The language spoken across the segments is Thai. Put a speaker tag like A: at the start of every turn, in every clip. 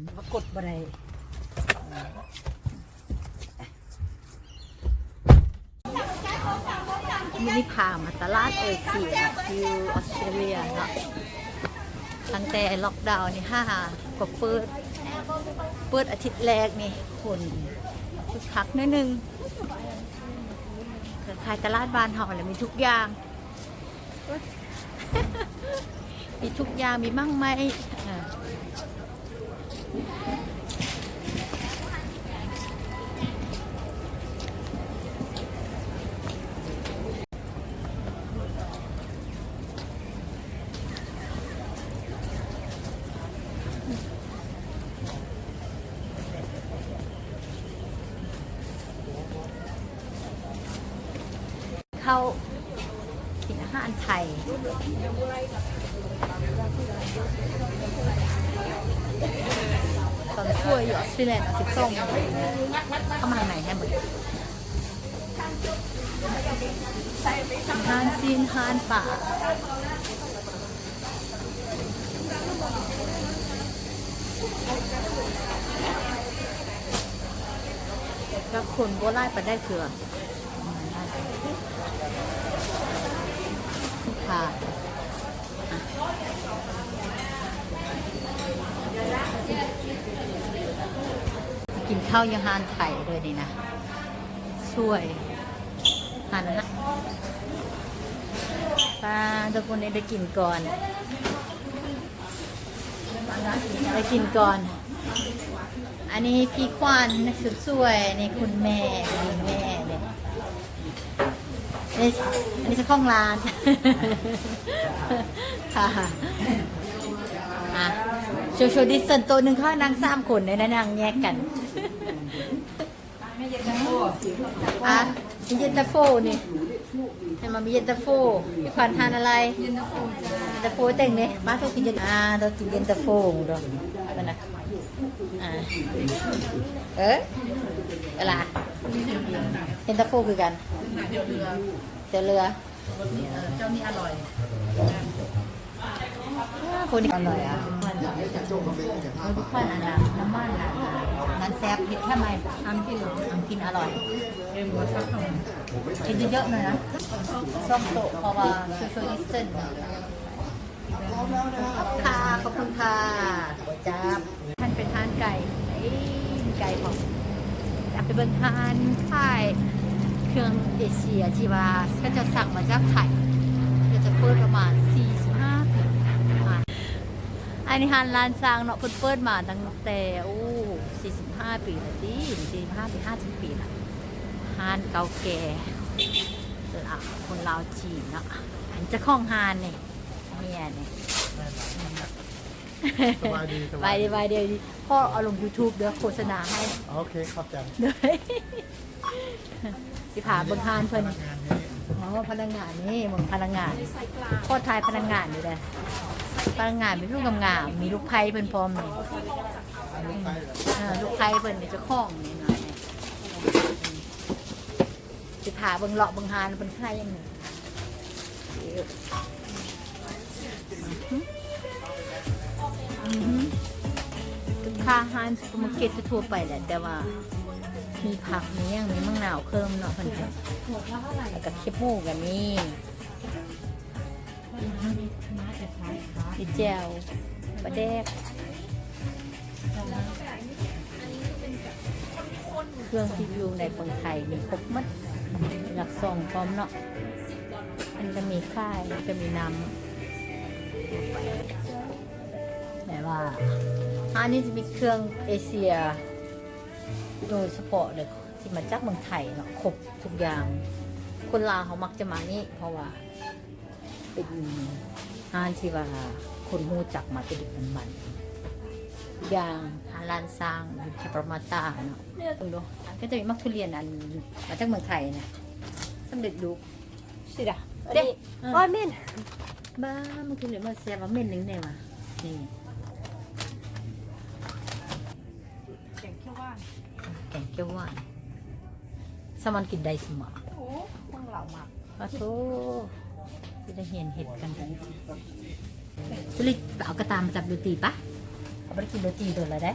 A: านี่เป็นปรากฏบะไรมินิพามาตลาดเอเชียที่ออสเตรเลียเนาะตั้งแต่ล็อกดาวน์นี่ห้าก็เปิด เปิดอาทิตย์แรกนี่คนคึกคักนิดนึงขายตลาดบ้านเฮาแหละมีทุกอย่าง มีทุกอย่างมีมั่งไหมอ่า เข้ากินอาหารไทย ตอนช่วยอยู่ออสเตรเลียเอาสิบส้มเข้ามาไหนให้หมดฮานซีนฮานป่าก็คนโบราณไปได้เถื่อ ค่ะกินข้าวยาฮานไทยเลยนี่นะช่วยหานอาหารปลาทุกคนได้กินก่อน ได้กินก่อน อันนี้พี่ควันสุดสวยนี่คุณแม่คุณแม่ นี่ยนี่อันนี้จ้าของร้าน ค่ะอะโชว์โชว์ดิสเซนตัวหนึ่งเข้านางสามคนเลยนะนนางแยกกันอะมีเย็นตาโฟนี่ให้มามีเย็นตาโฟพี่ขวัญทานอะไร เย็นตาโฟจ้าเย็นตาโฟเต็งเนี่ยป้าต้องกินเย็นอ่าต้องกินเย็นตาโฟดูกันนะอ่าเอ๊ะอะไรเย็นตาโฟคือกัน เดี๋ยวเรือเดี๋ยวเรือ
B: เจ้านี่อร่อย
A: คนนี้อร่อยอะเราทุกคนอะนะน้ำมันอะมันแซ่บเผ็ดแค่ไหนทำกินทำกินอร่อย
B: เอ็มวัสักหน่อย
A: กินเยอะๆหน่อยนะส้มโตะเพราะว่าช่วยช่วยดิสเซนค่ะขอบคุณค่ะจ้าท่านเป็นทานไก่ไอ้ไก่ของอยากไปเบิ่งทานค่าย เครื่องเอเชียที่ว่าก็จะสั่งมาจากไทยก็จะเปิดประมาณ45ปีอะอันนี้ฮานร้านสร้างเนาะเพิ่นเปิดมาตั้งแต่โอ้45 ปีแล้วดิ45ปี50 ปีละฮานเก่าแก่ลาวคนลาวจีนเนาะอันจะข้องฮานนี่เมียนี่
C: สบายดีส
A: ไป
C: บายดี
A: ดีไปเดียวดีพ่อเอาลง YouTube เด้อโฆษณาให้
C: โอเคขอบใจ
A: เด้อสิผาเบิ่งฮานเพิ่น
C: พนักงานนี้
A: อ๋อพนักงานนี่มึงพนักงานพ่อทายพนักงานอยู่เลยพนักงานมีลูกงามๆมีลูกไผ่เพิ่นพร้อมนี่
C: ลูกไปเหรอ
A: เออลูกไผ่เพิ่นนี่เจะคล้าของนี่หน่อยนี่สิผาเบิ่งเลาะเบิ่งฮานเพิ่นใครยังไง ค่าอาหารซูเปอร์มาร์เก็ตทั่วไปแหละ แต่ว่า มีผักมีอย่างมีมังนาวเพิ่มเนาะเพิ่นก็แล้วก็เค็บหมูก็มีมีแจวปลาแดกเครื่องที่อยู่ในเมืองไทยมีครบหมดหลักสองพร้อมเนาะมันจะมีข้าวมันจะมีน้ำ แต่ว่าอันนี้จะมีเครื่องเอเชีย โดยเฉพาะเลยที่มาจากเมืองไทยเนาะครบทุกอย่าง คนลาวเขามักจะมานี่ เพราะว่า เป็นอาหารที่ว่าคนหูจักมาเป็นดึกเป็นบันอย่างอาหารลานซางอยู่ที่ประมาตาเนาะดูดูก็จะมีมักทุเรียนอันมาจากเมืองไทยนะสำเร็จรูป
B: สิดะ
A: เด็ก
B: โอ้ยเม่น
A: บ้ามันคือเหลือมาแซ่บว่าเม็ดหนึงเนี่ยวะนี่
B: แกงเขียวหวาน
A: แกงเขียวหวานสมันกินได้สมอ
B: โอ้ต้องเหล่าหมัก
A: ปะโถที่ได้เห็นเห็ดกันจุลิเอากระตามมาจับโรตีปะเอาไปกินโรตีโดนเลยได้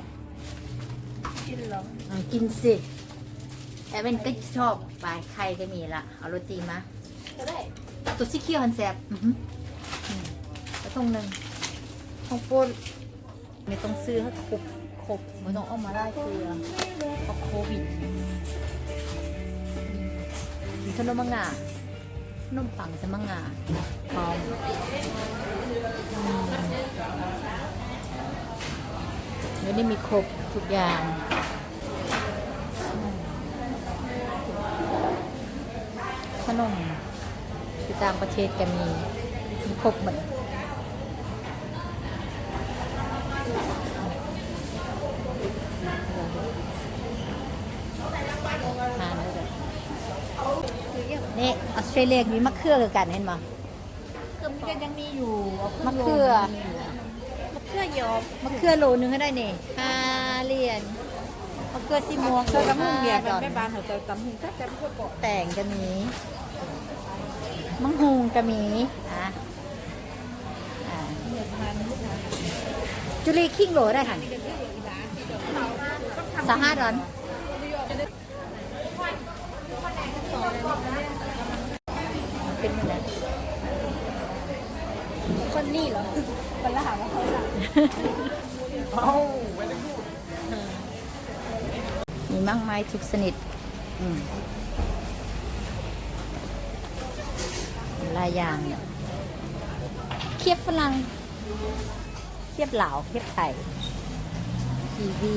B: กินเหรอ
A: อะกินสิแอเวนก็ชอบปลายไข่ก็มีละเอาโรตีมา
B: ก็ได้
A: ตัวซีเคียวฮันแซบอือหืออืมแล้วตรงหนึ่งทองโป้นไม่ต้องซื้อให้ครบ คบไม่ต้องเอามาได้เกลือเพราะโควิดมีขนมมังงาขนมปังจะมังงาพร้อมเดี๋ยวนี้มีครบทุกอย่างขนมที่ต่างประเทศก็มีมีครบเหมือนทานได้เลย นี่ออสเตรเลียมีมะเขือคือกันเห็นไหม
B: คือมันก็ยังมีอยู่
A: มะเขือ
B: มะเขือยอม
A: มะเขือโลนึงก็ได้นี่ห้าเหรียญมะเขือสีม่วง
B: เธอกำมุงเบียร์
A: ห้า
B: เป็น
A: ดอล
B: แม่บ้านเขาจะกำมุงถ้าจะพูดก่อน
A: แต่งก็มีมังฮูงก็มีอะอ่า
B: เหมือนมัน
A: จุลีคิงโหลได้ค่ะสาห้าดอน เป็นยังไง
B: คนนี่เหรอ คนละหาว่าเขาละ
C: เอ้าไม่ได้พูด
A: มีมั่งไม้ทุกชนิดอืมหลายอย่างเนี่ยเคียบฝรั่งเคียบเหลาวเคียบไทยกีวี